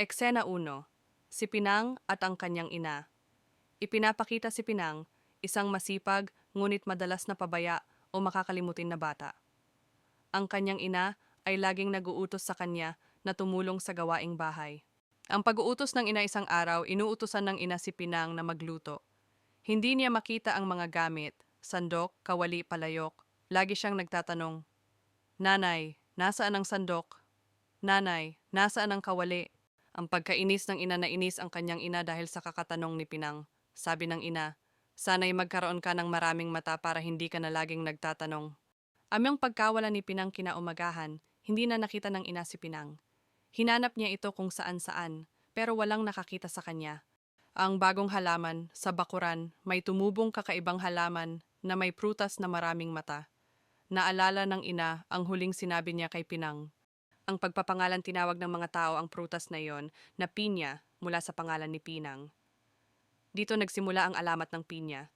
Eksena 1. Si Pinang at ang kanyang ina. Ipinapakita si Pinang, isang masipag ngunit madalas na pabaya o makakalimutin na bata. Ang kanyang ina ay laging naguutos sa kanya na tumulong sa gawaing bahay. Ang pag-uutos ng ina isang araw, inuutosan ng ina si Pinang na magluto. Hindi niya makita ang mga gamit, sandok, kawali, palayok. Lagi siyang nagtatanong, Nanay, nasaan ang sandok? Nanay, nasaan ang kawali? Ang pagkainis ng ina na inis ang kanyang ina dahil sa kakatanong ni Pinang. Sabi ng ina, sana'y magkaroon ka ng maraming mata para hindi ka na laging nagtatanong. Amyang pagkawala ni Pinang kinaumagahan, hindi na nakita ng ina si Pinang. Hinanap niya ito kung saan-saan, pero walang nakakita sa kanya. Ang bagong halaman, sa bakuran, may tumubong kakaibang halaman na may prutas na maraming mata. Naalala ng ina ang huling sinabi niya kay Pinang. Ang pagpapangalan tinawag ng mga tao ang prutas na iyon na pinya mula sa pangalan ni Pinang. Dito nagsimula ang alamat ng pinya.